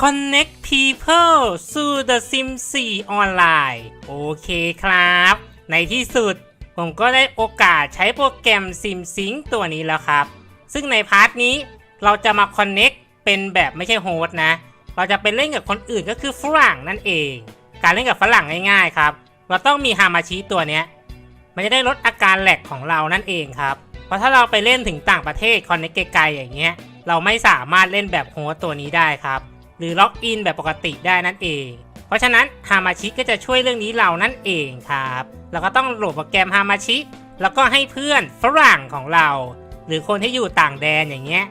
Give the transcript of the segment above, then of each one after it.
Connect people สู่ The Sims 4ออนไลน์โอเคครับ ในที่สุด ผมก็ได้โอกาสใช้โปรแกรม SimSync ตัวนี้แล้วครับ ซึ่งในพาร์ทนี้เราจะมา Connect เป็นแบบไม่ใช่โฮสต์นะ เราจะเป็นเล่นกับคนอื่นก็คือฝรั่งนั่นเอง การเล่นกับฝรั่งง่ายๆครับ เราต้องมีฮามาชิตัวเนี้ย มันจะได้ลดอาการแหลกของเรานั่นเองครับ เพราะถ้าเราไปเล่นถึงต่างประเทศคอนเนคไกลๆอย่างเงี้ย เราไม่สามารถเล่นแบบโฮสต์ตัวนี้ได้ครับ หรือล็อกอินแบบปกติได้นั่นเอง เพราะฉะนั้นฮามาชิก็จะช่วยเรื่องนี้เรานั่นเองครับเราก็ต้องโหลดโปรแกรมฮามาชิแล้วก็ให้เพื่อนฝรั่งของเรา หรือคนที่อยู่ต่างแดนอย่างเงี้ย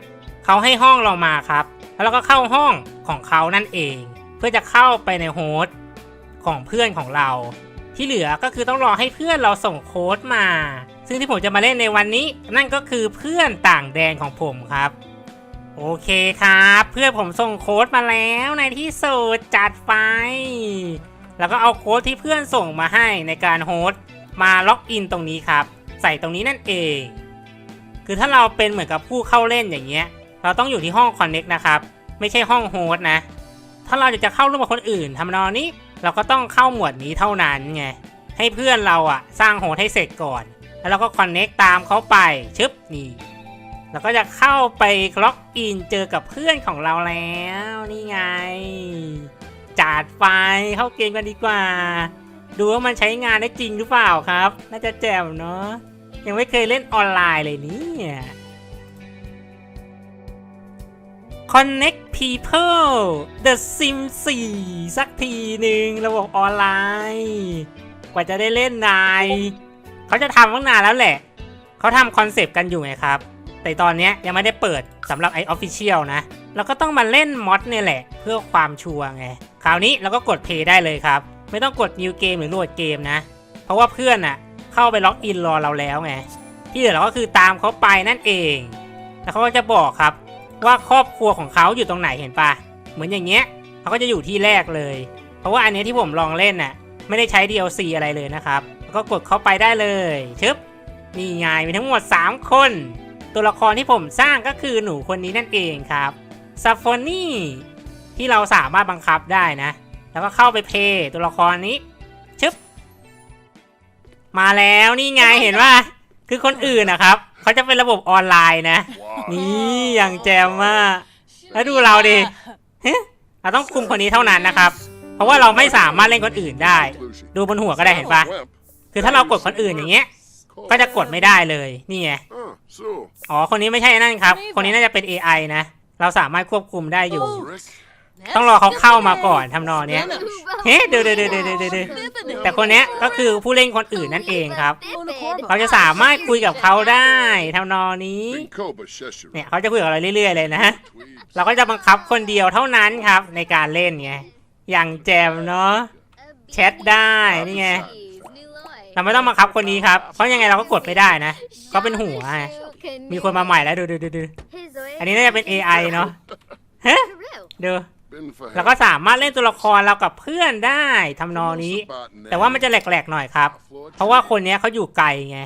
เขาให้ห้องเรามาครับ แล้วเราก็เข้าห้องของเขานั่นเอง เพื่อจะเข้าไปในโฮสต์ของเพื่อนของเรา ที่เหลือก็คือต้องรอให้เพื่อนเราส่งโค้ดมา ซึ่งที่ผมจะมาเล่นในวันนี้ นั่นก็คือเพื่อนต่างแดนของผมครับ โอเคครับ เพื่อนผมส่งโค้ดมาแล้วในที่สุดจัดไฟแล้วก็เอาโค้ดที่เพื่อนส่งมาให้ในการโฮสต์มาล็อกอินตรงนี้ครับ ใส่ตรงนี้นั่นเอง คือถ้าเราเป็นเหมือนกับผู้เข้าเล่นอย่างเงี้ย เราต้องอยู่ที่ห้อง Connect นะครับ ไม่ใช่ห้องโฮสต์นะ ถ้าเราจะเข้าร่วมกับคนอื่นทำนองนี้ เราก็ต้องเข้าหมวดนี้เท่านั้นไง ให้เพื่อนเราอะสร้างโฮสต์ให้เสร็จก่อน แล้วเราก็ Connect ตามเขาไปชึบนี่ แล้วก็จะเข้าไปล็อกอินเจอกับเพื่อนของเราแล้วนี่ไง จัดไฟเข้าเกมกันดีกว่า ดูว่ามันใช้งานได้จริงหรือเปล่าครับ น่าจะแจ่มเนาะยังไม่เคยเล่นออนไลน์เลยนี่ Connect People The Sim 4 สักทีหนึ่งระบบออนไลน์ กว่าจะได้เล่นนาย เขาจะทำตั้งนานแล้วแหละ เขาทำคอนเซปต์กันอยู่ไงครับ แต่ตอนนี้ยังไม่ได้เปิดสำหรับไอออฟฟิเชียลนะ เราก็ต้องมาเล่นมอดเนี่ยแหละ เพื่อความชัวร์ไง คราวนี้เราก็กดเพย์ได้เลยครับ ไม่ต้องกด New Game หรือโหลดเกมนะ เพราะว่าเพื่อนอะเข้าไปล็อกอินรอเราแล้วไง ที่เหลือเราก็คือตามเขาไปนั่นเอง แล้วเขาก็จะบอกครับ ว่าครอบครัวของเขาอยู่ตรงไหนเห็นปะเหมือนอย่างเงี้ยเขาก็จะอยู่ที่แรกเลย เพราะว่าอันนี้ที่ผมลองเล่นน่ะไม่ได้ใช้ DLC อะไรเลยนะครับ ก็กดเข้าไปได้เลยชึบนี่ไงมีทั้งหมด 3 คน ตัวละครที่ผมสร้างก็คือหนูคนนี้นั่นเองครับซัฟฟอนี่ที่เราสามารถบังคับได้นะ แล้วก็เข้าไปเพย์ตัวละครนี้ชึบมาแล้วนี่ไงเห็นว่าคือคนอื่นนะครับเขาจะเป็นระบบออนไลน์นะ นี่อย่างแจมมากแล้วดูเราดิเฮ้เราต้องคุมคนนี้เท่านั้นนะครับ เพราะว่าเราไม่สามารถเล่นคนอื่นได้ ดูบนหัวก็ได้เห็นปะคือถ้าเรากดคนอื่นอย่างเงี้ย ก็จะกดไม่ได้เลยนี่ไง อ๋อ คนนี้ไม่ใช่นั่นครับ คนนี้น่าจะเป็น AI นะ เราสามารถควบคุมได้อยู่ ต้องรอเขาเข้ามาก่อนทำนองเนี้ย เฮ้เดี๋ยวเดี๋ยวเดี๋ยวเดี๋ยวเดี๋ยวแต่คนเนี้ยก็คือผู้เล่นคนอื่นนั่นเองครับเราจะสามารถคุยกับเขาได้ทำนองนี้ เนี่ยเขาจะคุยกับเราเรื่อยๆเลยนะ เราก็จะบังคับคนเดียวเท่านั้นครับในการเล่นไง อย่างแจมเนาะ แชทได้นี่ไง เราไม่ต้องบังคับคนนี้ครับ เพราะยังไงเราก็กดไม่ได้นะก็เป็นหัวไงมีคนมาใหม่แล้วดูดูดูดูอันนี้น่าจะเป็น AI เนาะเฮ้ดูเราก็สามารถเล่นตัวละครเรากับเพื่อนได้ทำนองนี้ แต่ว่ามันจะแหลกๆหน่อยครับ เพราะว่าคนนี้เขาอยู่ไกลไง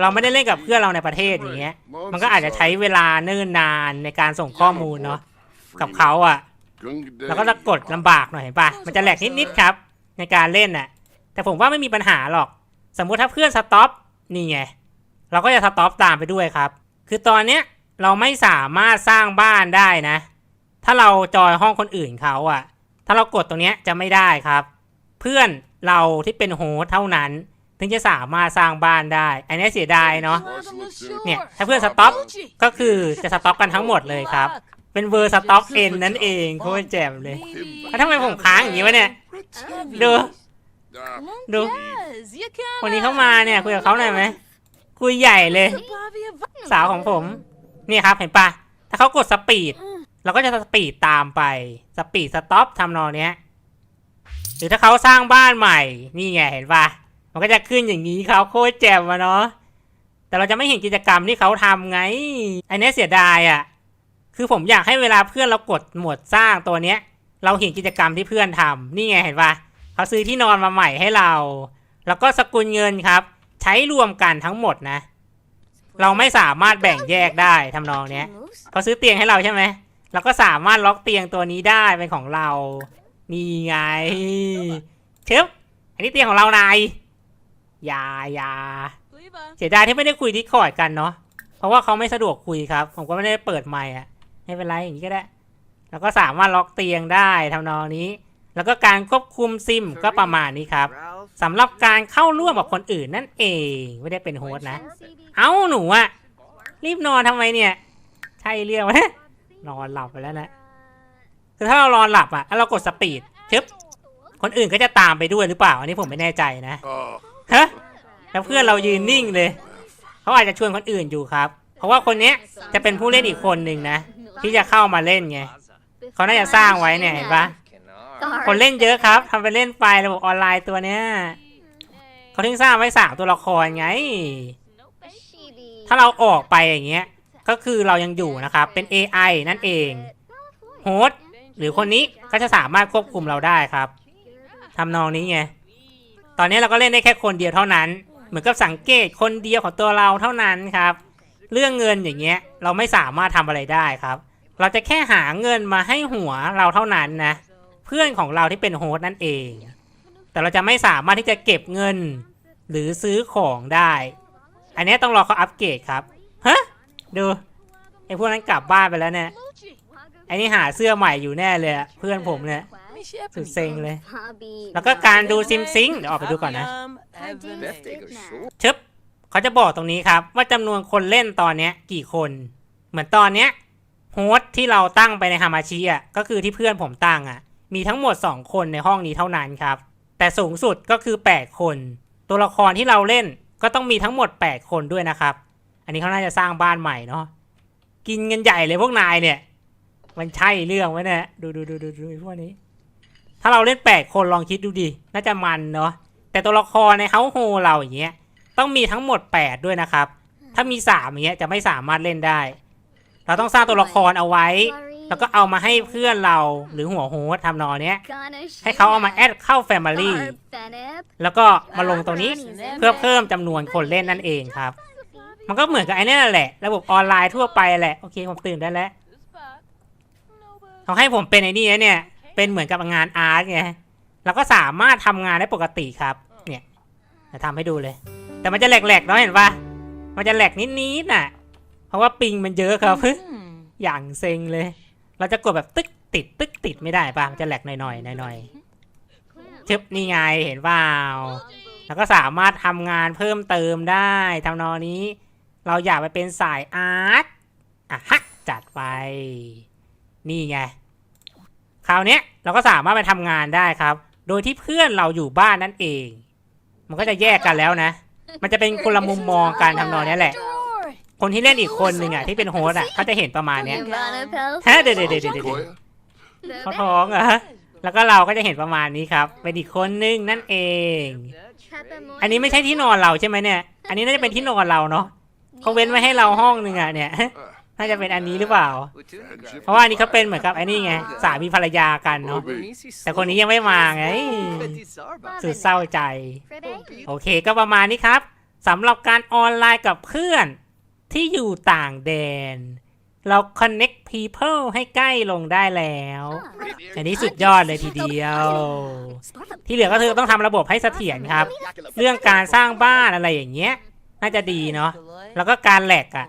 เราไม่ได้เล่นกับเพื่อนเราในประเทศอย่างเงี้ย มันก็อาจจะใช้เวลาเนิ่นนานในการส่งข้อมูลเนาะกับเขาอะแล้วก็จะกดลำบากหน่อยเห็นปะมันจะแหลกนิดๆครับ ในการเล่นน่ะ แต่ผมว่าไม่มีปัญหาหรอก สมมุติถ้าเพื่อนสต็อปนี่ไงเราก็จะสต็อปตามไปด้วยครับ คือตอนเนี้ยเราไม่สามารถสร้างบ้านได้นะ ถ้าเราจอยห้องคนอื่นเขาอะถ้าเรากดตรงเนี้ยจะไม่ได้ครับ เพื่อนเราที่เป็นโฮสต์เท่านั้น ถึงจะสามารถสร้างบ้านได้ อันนี้เสียดายเนาะเนี่ยถ้าเพื่อนสต็อปก็คือจะสต็อปกันทั้งหมดเลยครับ เป็นเวอร์สต็อปเอ็นนั่นเองโคตรแจ่มเลยแล้วทำไมผมค้างอย่างนี้วะเนี่ยดู ดูคนนี้เข้ามาเนี่ยคุยกับเขาหน่อยไหมคุยใหญ่เลย สาวของผม นี่ครับเห็นปะถ้าเขากดสปีดเราก็จะสปีดตามไป สปีดสต็อปทำนองเนี้ย หรือถ้าเขาสร้างบ้านใหม่ นี่ไงเห็นปะมันก็จะขึ้นอย่างนี้เขาโคตรแจ่มวะเนาะแต่เราจะไม่เห็นกิจกรรมที่เขาทำไง อันนี้เสียดายอะ คือผมอยากให้เวลาเพื่อนเรากดหมวดสร้างตัวเนี้ย เราเห็นกิจกรรมที่เพื่อนทำนี่ไงเห็นปะ เขาซื้อที่นอนมาใหม่ให้เรา แล้วก็สกุลเงินครับ ใช้รวมกันทั้งหมดนะ เราไม่สามารถแบ่งแยกได้ทำนองเนี้ยเขาซื้อเตียงให้เราใช่ไหมเราก็สามารถล็อกเตียงตัวนี้ได้เป็นของเรา นี่ไงชึบอันนี้เตียงของเรานายยายาเสียดายที่ไม่ได้คุยดิคอร์ดกันเนาะ เพราะว่าเขาไม่สะดวกคุยครับ ผมก็ไม่ได้เปิดไมค์อะไม่เป็นไรอย่างนี้ก็ได้ แล้วก็สามารถล็อกเตียงได้ทำนองนี้ แล้วก็การควบคุมซิมก็ประมาณนี้ครับสำหรับการเข้าร่วมกับคนอื่นนั่นเองไม่ได้เป็นโฮสต์นะ เอ้าหนูอะรีบนอนทำไมเนี่ย ใช่เรื่องไหมนอนหลับไปแล้วนะคือถ้าเรานอนหลับอะแล้วเรากดสปีดชึบคนอื่นก็จะตามไปด้วยหรือเปล่า อันนี้ผมไม่แน่ใจนะฮะแล้วเพื่อนเรายืนนิ่งเลยเขาอาจจะชวนคนอื่นอยู่ครับ เพราะว่าคนเนี้ยจะเป็นผู้เล่นอีกคนหนึ่งนะที่จะเข้ามาเล่นไงเขาน่าจะสร้างไว้เนี่ยเห็นปะ คนเล่นเยอะครับทำไปเล่นไประบบออนไลน์ตัวเนี้ยเขาถึงสร้างไว้สามตัวละครไง ถ้าเราออกไปอย่างเงี้ย ก็คือเรายังอยู่นะครับ เป็น AI นั่นเองโฮสหรือคนนี้ก็จะสามารถควบคุมเราได้ครับทำนองนี้ไง ตอนนี้เราก็เล่นได้แค่คนเดียวเท่านั้น เหมือนกับสังเกตคนเดียวของตัวเราเท่านั้นครับ เรื่องเงินอย่างเงี้ย เราไม่สามารถทำอะไรได้ครับ เราจะแค่หาเงินมาให้หัวเราเท่านั้นนะ เพื่อนของเราที่เป็นโฮสต์นั่นเอง แต่เราจะไม่สามารถที่จะเก็บเงิน หรือซื้อของได้ อันนี้ต้องรอเขาอัปเกรดครับฮะดูไอ้พวกนั้นกลับบ้านไปแล้วเนี่ยไอ้นี่หาเสื้อใหม่อยู่แน่เลยอะเพื่อนผมเนี่ยสุดเซ็งเลย แล้วก็การดูซิมซิงค์เดี๋ยวออกไปดูก่อนนะชึบเขาจะบอกตรงนี้ครับ ว่าจำนวนคนเล่นตอนเนี้ยกี่คน เหมือนตอนเนี้ยโฮสต์ที่เราตั้งไปในฮามาชิอะก็คือที่เพื่อนผมตั้งอะ มีทั้งหมด 2 คนในห้องนี้เท่านั้นครับ แต่สูงสุดก็คือ 8 คน ตัวละครที่เราเล่นก็ต้องมีทั้งหมด 8 คนด้วยนะครับ อันนี้เขาน่าจะสร้างบ้านใหม่เนาะกินเงินใหญ่เลยพวกนายเนี่ย มันใช่เรื่องไหมเนี่ยดูดูดูดูดูพวกนี้ ถ้าเราเล่น 8 คนลองคิดดูดิน่าจะมันเนาะแต่ตัวละครในเฮาโฮเราอย่างเงี้ยต้องมีทั้งหมด 8 ด้วยนะครับ ถ้ามี3อย่างเงี้ยจะไม่สามารถเล่นได้ เราต้องสร้างตัวละครเอาไว้ แล้วก็เอามาให้เพื่อนเราหรือหัวโฮสต์ทำนองเนี้ย ให้เขาเอามาแอดเข้า Family แล้วก็มาลงตรงนี้เพื่อเพิ่มจำนวนคนเล่นนั่นเองครับ มันก็เหมือนกับไอ้นี่นแหละ ระบบออนไลน์ทั่วไปแหละ โอเคผมตื่นได้แล้วเขาให้ผมเป็นไอ้นี่นะเนี่ย เป็นเหมือนกับงานอาร์ตไงเราก็สามารถทำงานได้ปกติครับ เนี่ยจะทำให้ดูเลย แต่มันจะแหลกๆเนาะเห็นปะมันจะแหลกนิดๆน่ะ เพราะว่าปิงมันเยอะครับอย่างเซ็งเลย เราจะกดแบบตึกติดตึกติดไม่ได้ปะมันจะแหลกหน่อยๆหน่อยๆชึบนี่ไงเห็นเปล่าแล้วก็สามารถทำงานเพิ่มเติมได้ทำนองนี้ เราอยากไปเป็นสายอาร์ตอะฮะจัดไป นี่ไงคราวนี้เราก็สามารถไปทำงานได้ครับ โดยที่เพื่อนเราอยู่บ้านนั่นเอง มันก็จะแยกกันแล้วนะ มันจะเป็นคนละมุมมองการทำนองนี้แหละ คนที่เล่นอีกคนหนึ่งอะที่เป็นโฮสต์อะเขาจะเห็นประมาณเนี้ย ฮะเดี๋ยวเดี๋ยวเดี๋ยวเดี๋ยวเดี๋ยวเขาท้องเหรอแล้วก็เราก็จะเห็นประมาณนี้ครับ เป็นอีกคนนึงนั่นเอง อันนี้ไม่ใช่ที่นอนเราใช่ไหมเนี่ย อันนี้น่าจะเป็นที่นอนเราเนาะเขาเว้นไว้ให้เราห้องหนึ่งอะเนี่ย น่าจะเป็นอันนี้หรือเปล่า เพราะว่าอันนี้เขาเป็นเหมือนกับไอ้นี่ไงสามีภรรยากันเนาะ แต่คนนี้ยังไม่มาไง สุดเศร้าใจ โอเคก็ประมาณนี้ครับสำหรับการออนไลน์กับเพื่อน ที่อยู่ต่างแดน เรา connect people ให้ใกล้ลงได้แล้ว อันนี้สุดยอดเลยทีเดียว ที่เหลือก็คือต้องทำระบบให้เสถียรครับ เรื่องการสร้างบ้านอะไรอย่างเงี้ย น่าจะดีเนาะ แล้วก็การแหลกอะ่ะ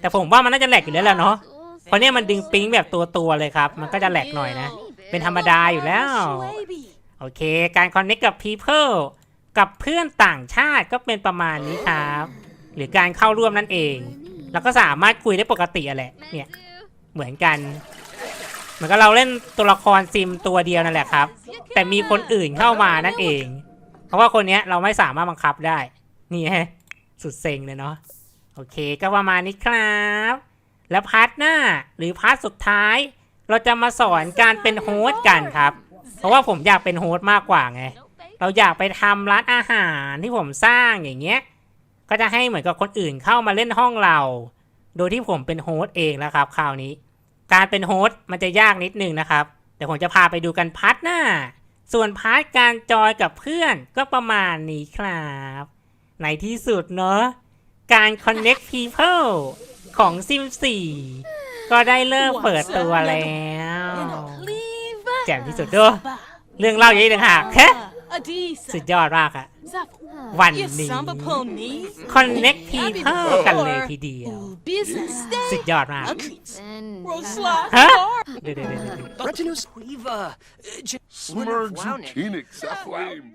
แต่ผมว่ามันน่าจะแหลกอยู่แล้วแหละเนาะ เพราะเนี่ยมันดึงปิ๊งแบบตัวตัวๆเลยครับ มันก็จะแหลกหน่อยนะ เป็นธรรมดาอยู่แล้ว โอเค การ connect กับ people กับเพื่อนต่างชาติก็เป็นประมาณนี้ครับ หรือการเข้าร่วมนั่นเอง แล้วก็สามารถคุยได้ปกติอะแหละเนี่ยเหมือนกัน เหมือนกับเราเล่นตัวละครซิมตัวเดียวนั่นแหละครับ แต่มีคนอื่นเข้ามานั่นเอง เพราะว่าคนนี้เราไม่สามารถบังคับได้ นี่ฮะสุดเซ็งเลยเนาะโอเค ก็ประมาณนี้ครับ แล้วพาร์ทหน้าหรือพาร์ทสุดท้าย เราจะมาสอนการเป็นโฮสต์กันครับ เพราะว่าผมอยากเป็นโฮสต์มากกว่าไง เราอยากไปทำร้านอาหารที่ผมสร้างอย่างเงี้ย ก็จะให้เหมือนกับคนอื่นเข้ามาเล่นห้องเรา โดยที่ผมเป็นโฮสต์เองแล้วครับคราวนี้ การเป็นโฮสต์มันจะยากนิดนึงนะครับเดี๋ยวผมจะพาไปดูกันพาร์ทหน้า ส่วนพาร์ทการจอยกับเพื่อนก็ประมาณนี้ครับในที่สุดเนาะการ connect people ของ Sim 4ก็ได้เริ่มเปิดตัวแล้วแจ่มที่สุดด้วยเรื่องเล่าเยอะอีกต่างหากแค่ สุดยอดมากอะวันนี้ Connect People กันเลยทีเดียว สุดยอดมากฮะเดี๋ยวเดี๋ยวเดี๋ยวเดี๋ยว Retinus Weaver. Smurge Tinix aflame.